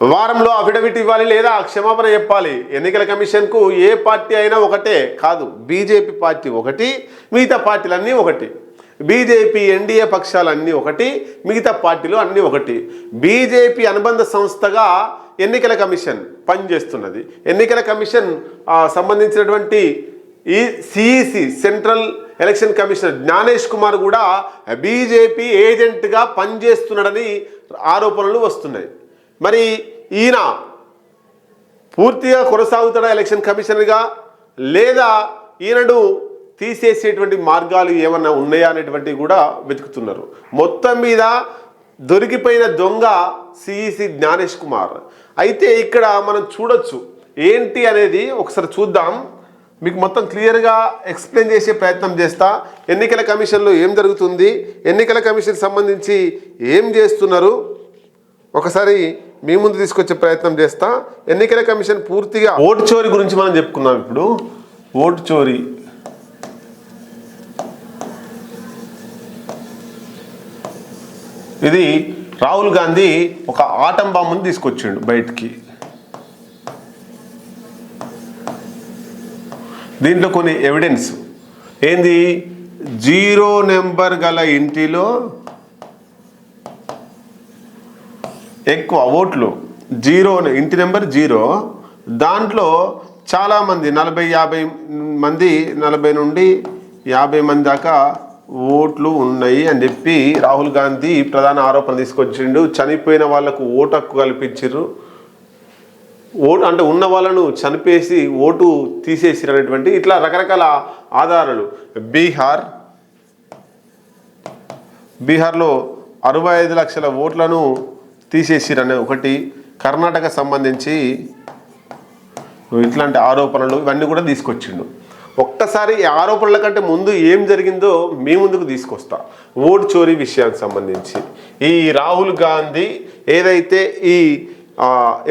వారంలో అఫిడవిట్ ఇవ్వాలి లేదా క్షమాపణ చెప్పాలి. ఎన్నికల కమిషన్కు ఏ పార్టీ అయినా ఒకటే కాదు బీజేపీ పార్టీ ఒకటి మిగతా పార్టీలన్నీ ఒకటి. బీజేపీ ఎన్డీఏ పక్షాలన్నీ ఒకటి మిగతా పార్టీలు అన్నీ ఒకటి. బీజేపీ అనుబంధ సంస్థగా ఎన్నికల కమిషన్ పనిచేస్తున్నది. ఎన్నికల కమిషన్ సంబంధించినటువంటి ఈ CEC central election commissioner Gyanesh Kumar కూడా బీజేపీ ఏజెంట్గా పనిచేస్తున్నాడని ఆరోపణలు వస్తున్నాయి. మరి ఈయన పూర్తిగా కొనసాగుతాడా ఎలక్షన్ కమిషనర్గా? లేదా ఈయనను తీసేసేటువంటి మార్గాలు ఏమన్నా ఉన్నాయా అనేటువంటివి కూడా వెతుకుతున్నారు. మొత్తం మీద దొరికిపోయిన దొంగ సిఈసి జ్ఞానేష్ కుమార్. అయితే ఇక్కడ మనం చూడొచ్చు ఏంటి అనేది ఒకసారి చూద్దాం. మీకు మొత్తం క్లియర్గా ఎక్స్ప్లెయిన్ చేసే ప్రయత్నం చేస్తా. ఎన్నికల కమిషన్లో ఏం జరుగుతుంది? ఎన్నికల కమిషన్ సంబంధించి ఏం చేస్తున్నారు? ఒకసారి మీ ముందు తీసుకొచ్చే ప్రయత్నం చేస్తా. ఎన్నికల కమిషన్ పూర్తిగా ఓటు చోరీ గురించి మనం చెప్పుకున్నాం ఇప్పుడు. ఓటు చోరీ. ఇది రాహుల్ గాంధీ ఒక ఆటం బాంబుని తీసుకొచ్చిండు బయటికి. దీంట్లో కొన్ని ఎవిడెన్స్. ఏంది? జీరో నెంబర్ గల ఇంటిలో ఎక్కువ ఓట్లు. జీరో ఇంటి నెంబర్ జీరో. దాంట్లో చాలామంది నలభై యాభై మంది నలభై నుండి యాభై మంది దాకా ఓట్లు ఉన్నాయి అని చెప్పి రాహుల్ గాంధీ ప్రధాన ఆరోపణ తీసుకొచ్చిండు. చనిపోయిన వాళ్ళకు ఓటు హక్కు కల్పించారు ఓటు అంటే ఉన్న వాళ్ళను చనిపేసి ఓటు తీసేసిరు అనేటువంటి ఇట్లా రకరకాల ఆధారాలు. బీహార్. బీహార్లో అరవై ఐదు లక్షల ఓట్లను తీసేసిరనే ఒకటి. కర్ణాటక సంబంధించి ఇట్లాంటి ఆరోపణలు ఇవన్నీ కూడా తీసుకొచ్చిండు. ఒక్కసారి ఈ ఆరోపణల కంటే ముందు ఏం జరిగిందో మీ ముందుకు తీసుకొస్తా. ఓటు చోరీ విషయానికి సంబంధించి. ఈ రాహుల్ గాంధీ ఏదైతే ఈ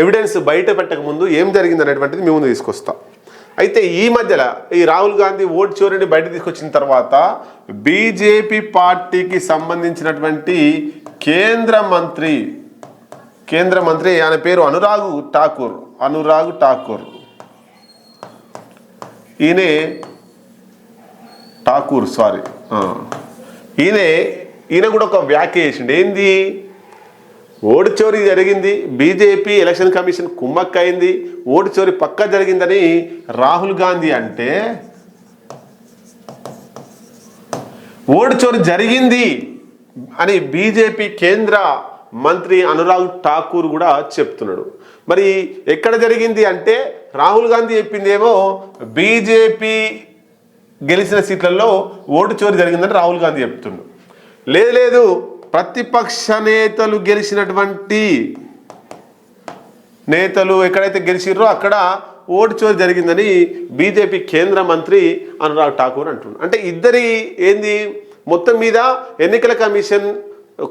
ఎవిడెన్స్ బయట పెట్టక ముందు ఏం జరిగింది అనేటువంటిది మీ ముందు తీసుకొస్తా. అయితే ఈ మధ్యలో ఈ రాహుల్ గాంధీ ఓటు చోరీని బయట తీసుకొచ్చిన తర్వాత బీజేపీ పార్టీకి సంబంధించినటువంటి కేంద్ర మంత్రి కేంద్ర మంత్రి ఆయన పేరు అనురాగ్ ఠాకూర్ అనురాగ్ ఠాకూర్. ఈయనే ఠాకూర్ సారీ. ఈయనే ఈయన కూడా ఒక వ్యాఖ్య చేసిండు. ఏంది? ఓటు చోరీ జరిగింది బీజేపీ ఎలక్షన్ కమిషన్ కుమ్మక్కైంది ఓటు చోరీ పక్క జరిగిందని రాహుల్ గాంధీ అంటే ఓటు చోరీ జరిగింది అని బీజేపీ కేంద్ర మంత్రి అనురాగ్ ఠాకూర్ కూడా చెప్తున్నాడు. మరి ఎక్కడ జరిగింది అంటే రాహుల్ గాంధీ చెప్పిందేమో బీజేపీ గెలిచిన సీట్లలో ఓటు చోరీ జరిగిందని రాహుల్ గాంధీ చెప్తుండు. లేదు లేదు ప్రతిపక్ష నేతలు గెలిచినటువంటి నేతలు ఎక్కడైతే గెలిచిర్రో అక్కడ ఓటు చోరీ జరిగిందని బీజేపీ కేంద్ర మంత్రి అనురాగ్ ఠాకూర్ అంటున్నాడు అంటే ఇద్దరి ఏంది? మొత్తం మీద ఎన్నికల కమిషన్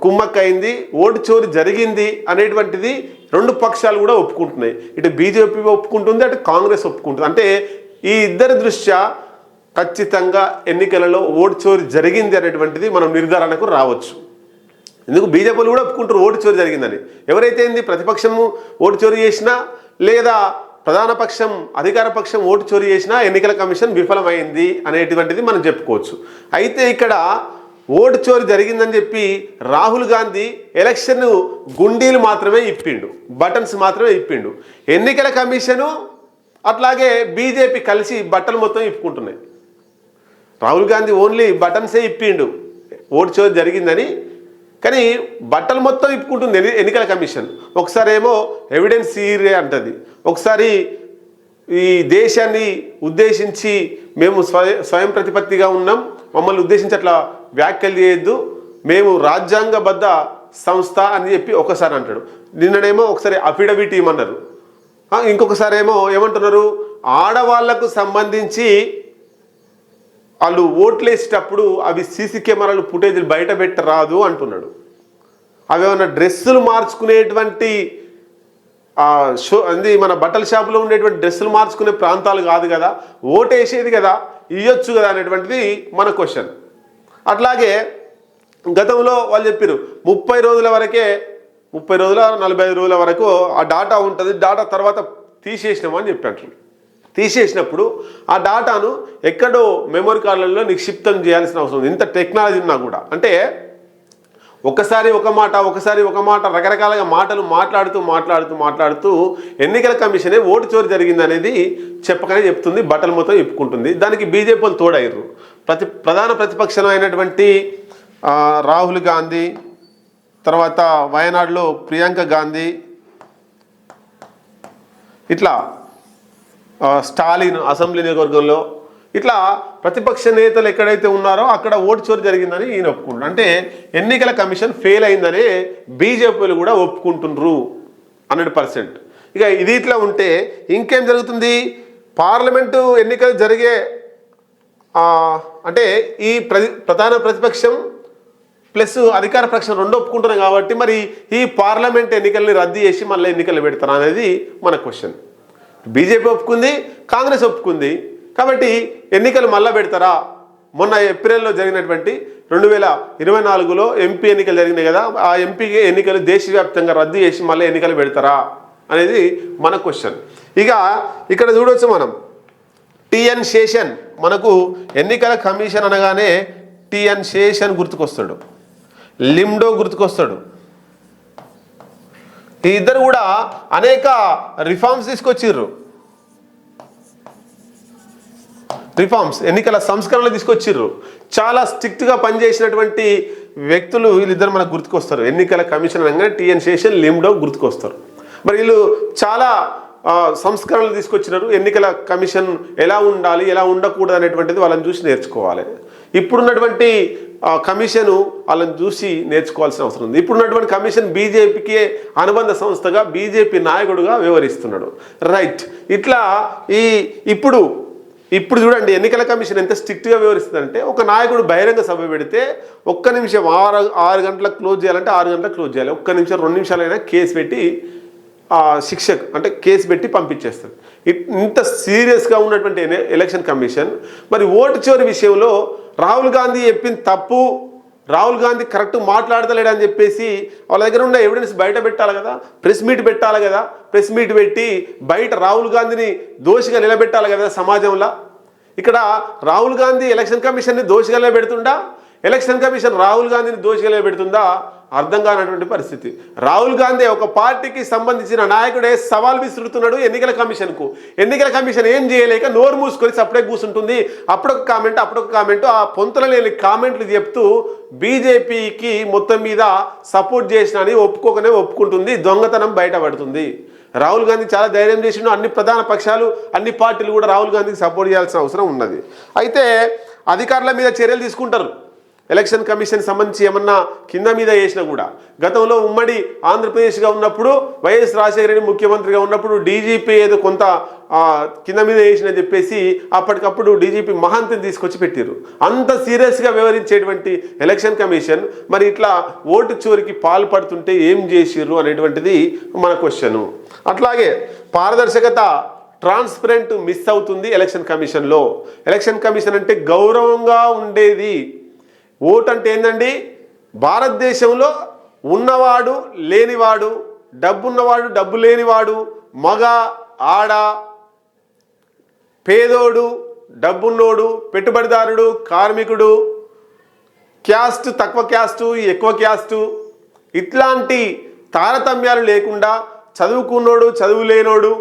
కుమ్మక్కైంది ఓటు చోరీ జరిగింది అనేటువంటిది రెండు పక్షాలు కూడా ఒప్పుకుంటున్నాయి. ఇటు బీజేపీ ఒప్పుకుంటుంది అటు కాంగ్రెస్ ఒప్పుకుంటుంది. అంటే ఈ ఇద్దరి దృష్ట్యా ఖచ్చితంగా ఎన్నికలలో ఓటు చోరీ జరిగింది అనేటువంటిది మనం నిర్ధారణకు రావచ్చు. ఎందుకు బీజేపీలు కూడా ఒప్పుకుంటారు ఓటు చోరీ జరిగిందని. ఎవరైతే ఏంది ప్రతిపక్షము ఓటు చోరీ చేసినా లేదా ప్రధాన పక్షం అధికార పక్షం ఓటు చోరీ చేసినా ఎన్నికల కమిషన్ విఫలమైంది అనేటువంటిది మనం చెప్పుకోవచ్చు. అయితే ఇక్కడ ఓటు చోరు జరిగిందని చెప్పి రాహుల్ గాంధీ ఎలక్షన్ గుండీలు మాత్రమే ఇప్పిండు బటన్స్ మాత్రమే ఇప్పిండు. ఎన్నికల కమిషను అట్లాగే బీజేపీ కలిసి బట్టలు మొత్తం ఇప్పుకుంటున్నాయి. రాహుల్ గాంధీ ఓన్లీ బటన్సే ఇప్పిండు ఓటు చోరు జరిగిందని. కానీ బట్టలు మొత్తం ఇప్పుకుంటుంది ఎన్నికల కమిషన్. ఒకసారి ఏమో ఎవిడెన్స్ సీరే అంటది. ఒకసారి ఈ దేశాన్ని ఉద్దేశించి మేము స్వయ స్వయం ప్రతిపత్తిగా ఉన్నాం. మమ్మల్ని ఉద్దేశించి అట్లా వ్యాఖ్యలు చేయొద్దు. మేము రాజ్యాంగబద్ధ సంస్థ అని చెప్పి ఒకసారి అంటాడు. నిన్ననేమో ఒకసారి అఫిడవిట్ ఇవ్వమన్నారు. ఇంకొకసారి ఏమో ఏమంటున్నారు? ఆడవాళ్ళకు సంబంధించి వాళ్ళు ఓట్లు వేసేటప్పుడు అవి సీసీ కెమెరాలు ఫుటేజీలు బయట పెట్టరాదు అంటున్నాడు. అవి ఏమైనా డ్రెస్సులు మార్చుకునేటువంటి షో అది మన బట్టల షాపులో ఉండేటువంటి డ్రెస్సులు మార్చుకునే ప్రాంతాలు కాదు కదా ఓటేసేది కదా ఇవ్వచ్చు కదా అనేటువంటిది మన క్వశ్చన్. అట్లాగే గతంలో వాళ్ళు చెప్పారు ముప్పై రోజుల వరకే ముప్పై రోజుల నలభై ఐదు రోజుల వరకు ఆ డాటా ఉంటుంది డాటా తర్వాత తీసేసినామని చెప్పారు. తీసేసినప్పుడు ఆ డాటాను ఎక్కడో మెమరీ కార్డులలో నిక్షిప్తం చేయాల్సిన అవసరం ఉంది. ఇంత టెక్నాలజీ ఉన్నా కూడా. అంటే ఒకసారి ఒక మాట ఒకసారి ఒక మాట రకరకాలుగా మాటలు మాట్లాడుతూ మాట్లాడుతూ మాట్లాడుతూ ఎన్నికల కమిషనే ఓటు చోరు జరిగింది అనేది చెప్పకనే చెప్తుంది బట్టలు మొత్తం చెప్పుకుంటుంది దానికి బీజేపీ వాళ్ళు తోడయ్యారు. ప్రతి ప్రధాన ప్రతిపక్షం అయినటువంటి రాహుల్ గాంధీ తర్వాత వయనాడులో ప్రియాంక గాంధీ ఇట్లా స్టాలిన్ అసెంబ్లీ నియోజకవర్గంలో ఇట్లా ప్రతిపక్ష నేతలు ఎక్కడైతే ఉన్నారో అక్కడ ఓటు చోరు జరిగిందని ఈయన ఒప్పుకుంటున్నారు. అంటే ఎన్నికల కమిషన్ ఫెయిల్ అయిందని బీజేపీలు కూడా ఒప్పుకుంటుండ్రు హండ్రెడ్ పర్సెంట్. ఇక ఇది ఇట్లా ఉంటే ఇంకేం జరుగుతుంది? పార్లమెంటు ఎన్నికలు జరిగే అంటే ఈ ప్రధాన ప్రతిపక్షం ప్లస్ అధికార పక్షం రెండు ఒప్పుకుంటున్నాం కాబట్టి మరి ఈ పార్లమెంట్ ఎన్నికల్ని రద్దు చేసి మళ్ళీ ఎన్నికలు పెడతారా అనేది మన క్వశ్చన్. బీజేపీ ఒప్పుకుంది కాంగ్రెస్ ఒప్పుకుంది. కాబట్టి ఎన్నికలు మళ్ళా పెడతారా? మొన్న ఏప్రిల్లో జరిగినటువంటి రెండు వేల ఇరవై నాలుగులో ఎంపీ ఎన్నికలు జరిగినాయి కదా ఆ ఎంపీ ఎన్నికలు దేశవ్యాప్తంగా రద్దు చేసి మళ్ళీ ఎన్నికలు పెడతారా అనేది మన క్వశ్చన్ ఇక ఇక్కడ చూడవచ్చు మనం. టిఎన్ శేషన్ మనకు ఎన్నికల కమిషన్ అనగానే టిఎన్ శేషన్ గుర్తుకొస్తాడు. లిమ్డో గుర్తుకొస్తాడు. ఈ ఇద్దరు కూడా అనేక రిఫార్మ్స్ తీసుకొచ్చిర్రు. రిఫార్మ్స్ ఎన్నికల సంస్కరణలు తీసుకొచ్చిర్రు. చాలా స్ట్రిక్ట్గా పనిచేసినటువంటి వ్యక్తులు వీళ్ళిద్దరు మనకు గుర్తుకొస్తారు. ఎన్నికల కమిషన్ అనగానే టీఎన్ శేషన్ లిమ్డో గుర్తుకొస్తారు. మరి వీళ్ళు చాలా సంస్కరణలు తీసుకొచ్చినారు. ఎన్నికల కమిషన్ ఎలా ఉండాలి ఎలా ఉండకూడదు అనేటువంటిది వాళ్ళని చూసి నేర్చుకోవాలి. ఇప్పుడున్నటువంటి కమిషను వాళ్ళని చూసి నేర్చుకోవాల్సిన అవసరం ఉంది. ఇప్పుడున్నటువంటి కమిషన్ బీజేపీకి అనుబంధ సంస్థగా బీజేపీ నాయకుడుగా వ్యవహరిస్తున్నాడు. రైట్ ఇట్లా ఈ ఇప్పుడు ఇప్పుడు చూడండి ఎన్నికల కమిషన్ ఎంత స్ట్రిక్ట్గా వివరిస్తుందంటే ఒక నాయకుడు బహిరంగ సభ పెడితే ఒక్క నిమిషం ఆరు ఆరు గంటలకు క్లోజ్ చేయాలంటే ఆరు గంటలకు క్లోజ్ చేయాలి. ఒక్క నిమిషం రెండు నిమిషాలైనా కేసు పెట్టి శిక్షకు అంటే కేసు పెట్టి పంపించేస్తారు. ఇంత సీరియస్గా ఉన్నటువంటి ఎలక్షన్ కమిషన్ మరి ఓటు చివరి విషయంలో రాహుల్ గాంధీ చెప్పింది తప్పు రాహుల్ గాంధీ కరెక్ట్ మాట్లాడతలేడని చెప్పేసి వాళ్ళ దగ్గర ఉన్న ఎవిడెన్స్ బయట పెట్టాలి కదా ప్రెస్ మీట్ పెట్టాలి కదా ప్రెస్ మీట్ పెట్టి బయట రాహుల్ గాంధీని దోషిగా నిలబెట్టాలి కదా సమాజంలో. ఇక్కడ రాహుల్ గాంధీ ఎలక్షన్ కమిషన్ని దోషిగా నిలబెడుతుండా? ఎలక్షన్ కమిషన్ రాహుల్ గాంధీని దోషిగా పెడుతుందా అర్థం కానటువంటి పరిస్థితి. రాహుల్ గాంధీ ఒక పార్టీకి సంబంధించిన నాయకుడే సవాల్ విసురుతున్నాడు ఎన్నికల కమిషన్కు. ఎన్నికల కమిషన్ ఏం చేయలేక నోరు మూసుకొని సపడే కూర్చుంటుంది అప్పుడొక కామెంట్ అప్పుడొక కామెంట్ ఆ పొంతల లేని కామెంట్లు చెప్తూ బీజేపీకి మొత్తం మీద సపోర్ట్ చేసిన అని ఒప్పుకోకనే ఒప్పుకుంటుంది. దొంగతనం బయటపడుతుంది. రాహుల్ గాంధీ చాలా ధైర్యం చేసిండు. అన్ని ప్రధాన పక్షాలు అన్ని పార్టీలు కూడా రాహుల్ గాంధీకి సపోర్ట్ చేయాల్సిన అవసరం ఉన్నది. అయితే అధికారుల మీద చర్యలు తీసుకుంటారు. ఎలక్షన్ కమిషన్ సంబంధించి ఏమన్నా కింద మీద వేసినా కూడా. గతంలో ఉమ్మడి ఆంధ్రప్రదేశ్గా ఉన్నప్పుడు వైఎస్ రాజశేఖర రెడ్డి ముఖ్యమంత్రిగా ఉన్నప్పుడు డీజీపీ ఏదో కొంత కింద మీద వేసిన చెప్పేసి అప్పటికప్పుడు డీజీపీ మహంతిని తీసుకొచ్చి పెట్టారు అంత సీరియస్గా వ్యవహరించేటువంటి ఎలక్షన్ కమిషన్ మరి ఇట్లా ఓటు చోరికి పాల్పడుతుంటే ఏం చేసిర్రు అనేటువంటిది మన క్వశ్చను. అట్లాగే పారదర్శకత ట్రాన్స్పరెంట్ మిస్ అవుతుంది ఎలక్షన్ కమిషన్లో. ఎలక్షన్ కమిషన్ అంటే గౌరవంగా ఉండేది ఓటు అంటే ఏంటండి భారతదేశంలో ఉన్నవాడు లేనివాడు డబ్బున్నవాడు డబ్బు లేనివాడు మగ ఆడ పేదోడు డబ్బున్నోడు పెట్టుబడిదారుడు కార్మికుడు క్యాస్ట్ తక్కువ క్యాస్టు ఎక్కువ క్యాస్టు ఇట్లాంటి తారతమ్యాలు లేకుండా చదువుకున్నోడు చదువు లేనోడు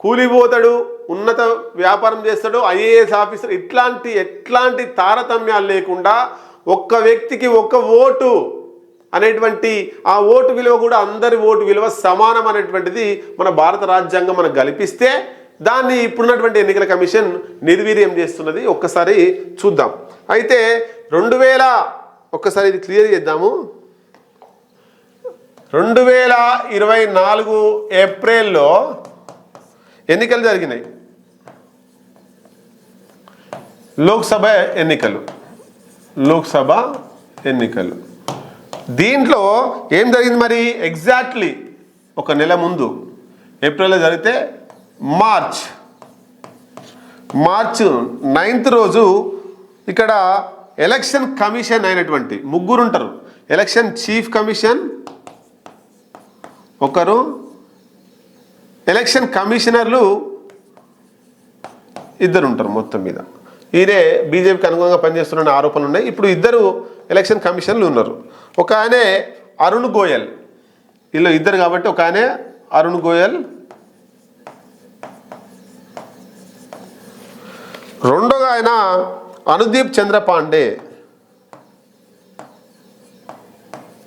కూలిపోతాడు ఉన్నత వ్యాపారం చేస్తాడు ఐఏఎస్ ఆఫీసర్ ఇట్లాంటి ఎట్లాంటి తారతమ్యాలు లేకుండా ఒక్క వ్యక్తికి ఒక్క ఓటు అనేటువంటి ఆ ఓటు విలువ కూడా అందరి ఓటు విలువ సమానం అనేటువంటిది మన భారత రాజ్యాంగం మనకు కల్పిస్తే దాన్ని ఇప్పుడున్నటువంటి ఎన్నికల కమిషన్ నిర్వీర్యం చేస్తున్నది. ఒక్కసారి చూద్దాం. అయితే రెండు వేల ఒక్కసారి ఇది క్లియర్ చేద్దాము. రెండు వేల ఇరవై నాలుగు ఏప్రిల్లో ఎన్నికలు జరిగినాయి. లోక్సభ ఎన్నికలు. లోక్సభ ఎన్నికలు. దీంట్లో ఏం జరిగింది మరి? ఎగ్జాక్ట్లీ ఒక నెల ముందు ఏప్రిల్లో జరిగితే మార్చ్. మార్చ్ నైన్త్ రోజు ఇక్కడ ఎలక్షన్ కమిషన్ అయినటువంటి ముగ్గురు ఉంటారు. ఎలక్షన్ చీఫ్ కమిషన్ ఒకరు ఎలక్షన్ కమిషనర్లు ఇద్దరు ఉంటారు మొత్తం మీద. ఈయనే బీజేపీకి అనుగుణంగా పనిచేస్తున్న ఆరోపణలు ఉన్నాయి. ఇప్పుడు ఇద్దరు ఎలక్షన్ కమిషన్లు ఉన్నారు. ఒక ఆయనే అరుణ్ గోయల్. వీళ్ళు ఇద్దరు కాబట్టి ఒక ఆయనే అరుణ్ గోయల్. రెండోగా ఆయన అనుదీప్ చంద్ర పాండే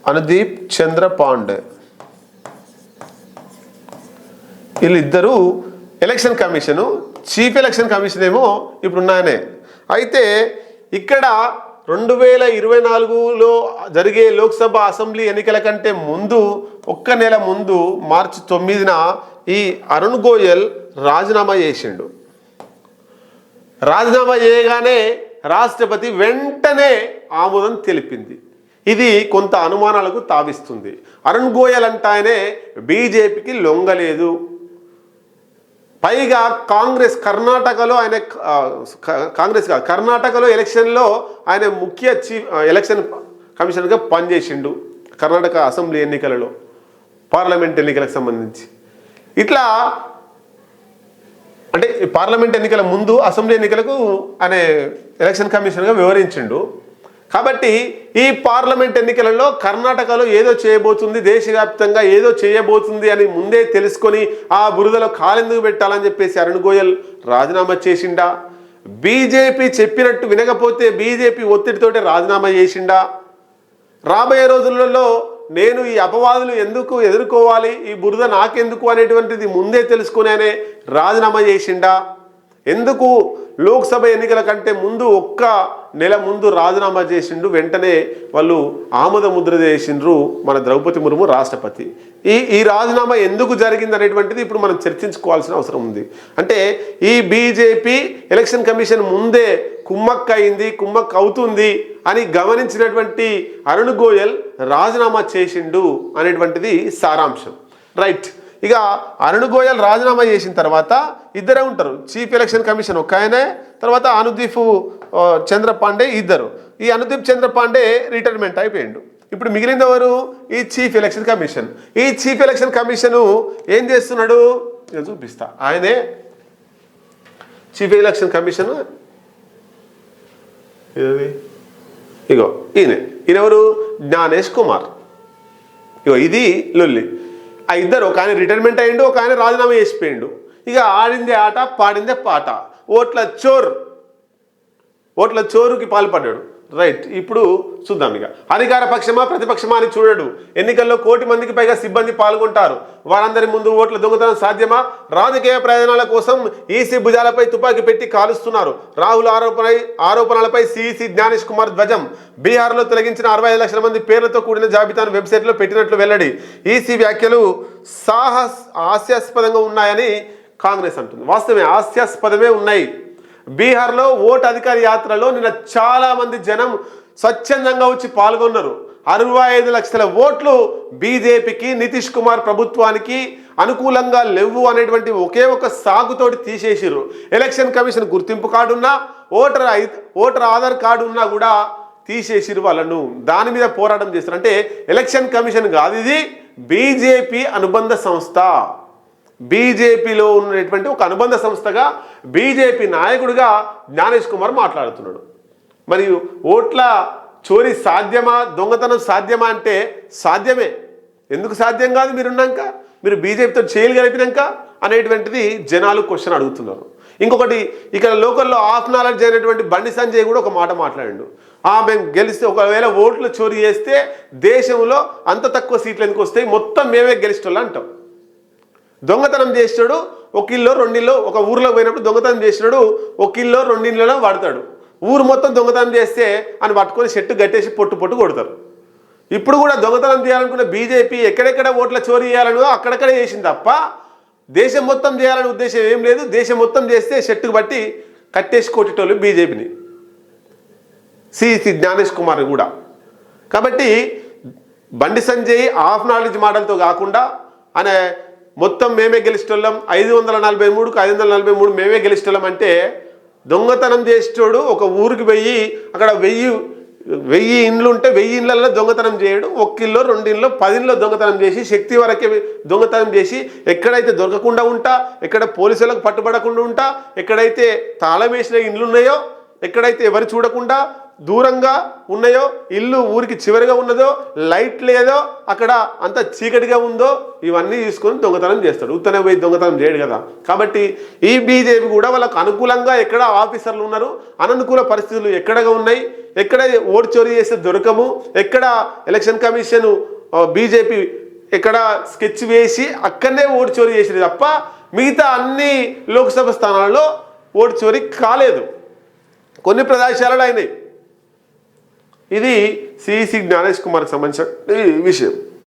అనుదీప్ చంద్ర పాండే వీళ్ళిద్దరూ election commission chief election commission ఏమో ఇప్పుడు ఉన్నాయనే అయితే ఇక్కడ రెండు వేల ఇరవై నాలుగులో జరిగే లోక్సభ అసెంబ్లీ ఎన్నికల కంటే ముందు ఒక్క నెల ముందు మార్చి తొమ్మిదిన ఈ అరుణ్ గోయల్ రాజీనామా చేసిండు. రాజీనామా చేయగానే రాష్ట్రపతి వెంటనే ఆమోదం తెలిపింది. ఇది కొంత అనుమానాలకు తావిస్తుంది. అరుణ్ గోయల్ అంటే ఆయనే బీజేపీకి లొంగలేదు. పైగా కాంగ్రెస్ కర్ణాటకలో ఆయన కాంగ్రెస్ కాదు కర్ణాటకలో ఎలక్షన్లో ఆయన ముఖ్య చీఫ్ ఎలక్షన్ కమిషనర్గా పనిచేసిండు కర్ణాటక అసెంబ్లీ ఎన్నికలలో పార్లమెంట్ ఎన్నికలకు సంబంధించి. ఇట్లా అంటే ఈ పార్లమెంట్ ఎన్నికల ముందు అసెంబ్లీ ఎన్నికలకు ఆయన ఎలక్షన్ కమిషన్గా వివరించిండు కాబట్టి ఈ పార్లమెంట్ ఎన్నికలలో కర్ణాటకలో ఏదో చేయబోతుంది దేశవ్యాప్తంగా ఏదో చేయబోతుంది అని ముందే తెలుసుకొని ఆ బురదలో కాలెందుకు పెట్టాలని చెప్పేసి అరుణ్ గోయల్ రాజీనామా చేసిండా? బీజేపీ చెప్పినట్టు వినకపోతే బీజేపీ ఒత్తిడితోటి రాజీనామా చేసిండా? రాబోయే రోజులలో నేను ఈ అపవాదులు ఎందుకు ఎదుర్కోవాలి? ఈ బురద నాకెందుకు అనేటువంటిది ముందే తెలుసుకునేనే రాజీనామా చేసిండా? ఎందుకు లోక్సభ ఎన్నికల కంటే ముందు ఒక్క నెల ముందు రాజీనామా చేసిండు వెంటనే వాళ్ళు ఆమోద ముద్ర చేసిండ్రు మన ద్రౌపది ముర్ము రాష్ట్రపతి. ఈ ఈ రాజీనామా ఎందుకు జరిగింది అనేటువంటిది ఇప్పుడు మనం చర్చించుకోవాల్సిన అవసరం ఉంది. అంటే ఈ బీజేపీ ఎలక్షన్ కమిషన్ ముందే కుమ్మక్క అయింది కుమ్మక్క అవుతుంది అని గమనించినటువంటి అరుణ్ గోయల్ రాజీనామా చేసిండు అనేటువంటిది సారాంశం. రైట్. ఇక అరుణ్ గోయల్ రాజీనామా చేసిన తర్వాత ఇద్దరే ఉంటారు. చీఫ్ ఎలక్షన్ కమిషన్ ఒక ఆయనే తర్వాత అనుదీప్ చంద్రపాండే చంద్ర పాండే ఇద్దరు. ఈ అనుదీప్ చంద్ర పాండే రిటైర్మెంట్ అయిపోయిండు. ఇప్పుడు మిగిలింది ఎవరు? ఈ చీఫ్ ఎలక్షన్ కమిషన్. ఈ చీఫ్ ఎలక్షన్ కమిషను ఏం చేస్తున్నాడు? నేను చూపిస్తా. ఆయనే చీఫ్ ఎలక్షన్ కమిషన్ ఏది? ఇగో ఈయన. ఈయనెవరు? జ్ఞానేష్ కుమార్. ఇగో ఇది లొల్లి. ఆ ఇద్దరు ఒక ఆయన రిటైర్మెంట్ అయ్యిండు ఒక ఆయన రాజీనామా చేసిపోయిండు. ఇక ఆడిందే ఆట పాడిందే పాట. ఓట్ల చోర్ ఓట్ల చోరుకి పాల్పడ్డాడు. రైట్ ఇప్పుడు చూద్దాం ఇక. అధికార పక్షమా ప్రతిపక్షమా అని చూడడు. ఎన్నికల్లో కోటి మందికి పైగా సిబ్బంది పాల్గొంటారు. వారందరి ముందు ఓట్ల దొంగతనం సాధ్యమా? రాజకీయ ప్రయోజనాల కోసం ఈసీ భుజాలపై తుపాకీ పెట్టి కాలుస్తున్నారు. రాహుల్ ఆరోపణ ఆరోపణలపై సిఈసి జ్ఞానేష్ కుమార్ ధ్వజం. బీహార్లో తొలగించిన అరవై ఐదు లక్షల మంది పేర్లతో కూడిన జాబితాను వెబ్సైట్లో పెట్టినట్లు వెల్లడి. ఈసీ వ్యాఖ్యలు సాహస్ హాస్యాస్పదంగా ఉన్నాయని కాంగ్రెస్ అంటుంది. వాస్తవమే హాస్యాస్పదమే ఉన్నాయి. బీహార్లో ఓటు అధికార యాత్రలో నిన్న చాలామంది జనం స్వచ్ఛందంగా వచ్చి పాల్గొన్నారు. అరవై ఐదు లక్షల ఓట్లు బీజేపీకి నితీష్ కుమార్ ప్రభుత్వానికి అనుకూలంగా లేవు అనేటువంటి ఒకే ఒక సాగుతోటి తీసేసిరు ఎలక్షన్ కమిషన్ గుర్తింపు కార్డు ఉన్నా voter I voter Aadhaar card ఉన్నా కూడా తీసేసిరు వాళ్ళను. దాని మీద పోరాటం చేస్తారు. అంటే ఎలక్షన్ కమిషన్ కాదు ఇది బీజేపీ అనుబంధ సంస్థ. బీజేపీలో ఉన్నటువంటి ఒక అనుబంధ సంస్థగా బీజేపీ నాయకుడిగా జ్ఞానేష్ కుమార్ మాట్లాడుతున్నాడు. మరియు ఓట్ల చోరీ సాధ్యమా దొంగతనం సాధ్యమా అంటే సాధ్యమే. ఎందుకు సాధ్యం కాదు మీరున్నాక? మీరు బీజేపీతో చేయగలిగినాక అనేటువంటిది జనాలు క్వశ్చన్ అడుగుతున్నారు. ఇంకొకటి ఇక్కడ లోకల్లో ఆఫ్ నాలెడ్జ్ అయినటువంటి బండి సంజయ్ కూడా ఒక మాట మాట్లాడిండు. ఆ మేము గెలిస్తే ఒకవేళ ఓట్లు చోరీ చేస్తే దేశంలో అంత తక్కువ సీట్లు ఎందుకు వస్తాయి? మొత్తం మేమే గెలిచేటోళ్ళు అంటాం. దొంగతనం చేసినాడు ఒక ఇల్లో రెండిల్లో ఒక ఊర్లో పోయినప్పుడు దొంగతనం చేసినాడు ఒక ఇల్లో రెండిళ్ళలో వాడతాడు. ఊరు మొత్తం దొంగతనం చేస్తే అని పట్టుకొని చెట్టు కట్టేసి పొట్టు పొట్టు కొడతారు. ఇప్పుడు కూడా దొంగతనం చేయాలనుకున్న బీజేపీ ఎక్కడెక్కడ ఓట్ల చోరీ చేయాలనో అక్కడక్కడే చేసింది తప్ప దేశం మొత్తం చేయాలనే ఉద్దేశం ఏం లేదు. దేశం మొత్తం చేస్తే చెట్టుకు బట్టి కట్టేసి కొట్టేటోళ్ళు బీజేపీని. సిసి జ్ఞానేష్ కుమార్ కూడా. కాబట్టి బండి సంజయ్ ఆఫ్ నాలెడ్జ్ మోడల్తో కాకుండా అనే మొత్తం మేమే గెలిచేటోళ్ళం ఐదు వందల నలభై మూడుకు ఐదు వందల నలభై మూడు మేమే గెలిచేటోళ్ళం అంటే దొంగతనం చేసేటోడు ఒక ఊరికి పోయి అక్కడ వెయ్యి వెయ్యి ఇండ్లు ఉంటే వెయ్యి ఇండ్లలో దొంగతనం చేయడు. ఒక్క ఇల్లు రెండు దొంగతనం చేసి శక్తి వరకే దొంగతనం చేసి ఎక్కడైతే దొరకకుండా ఉంటా ఎక్కడ పోలీసులకు పట్టుబడకుండా ఉంటా ఎక్కడైతే తాళం వేసిన ఇండ్లు ఉన్నాయో ఎక్కడైతే ఎవరు చూడకుండా దూరంగా ఉన్నాయో ఇల్లు ఊరికి చివరిగా ఉన్నదో లైట్ లేదో అక్కడ అంత చీకటిగా ఉందో ఇవన్నీ తీసుకొని దొంగతనం చేస్తాడు. ఉత్తనే పోయి దొంగతనం చేయడు కదా. కాబట్టి ఈ బీజేపీ కూడా వాళ్ళకు అనుకూలంగా ఎక్కడ ఆఫీసర్లు ఉన్నారు అననుకూల పరిస్థితులు ఎక్కడగా ఉన్నాయి ఎక్కడ ఓటు చోరీ చేస్తే దొరకము ఎక్కడ ఎలక్షన్ కమిషన్ బీజేపీ ఎక్కడ స్కెచ్ వేసి అక్కడనే ఓటు చోరీ చేసింది తప్ప మిగతా అన్ని లోక్సభ స్థానాల్లో ఓటు చోరీ కాలేదు. కొన్ని ప్రదేశాలలో అయినాయి. ఇది సిఈసి జ్ఞానేష్ కుమార్కి సంబంధించిన ఈ విషయం.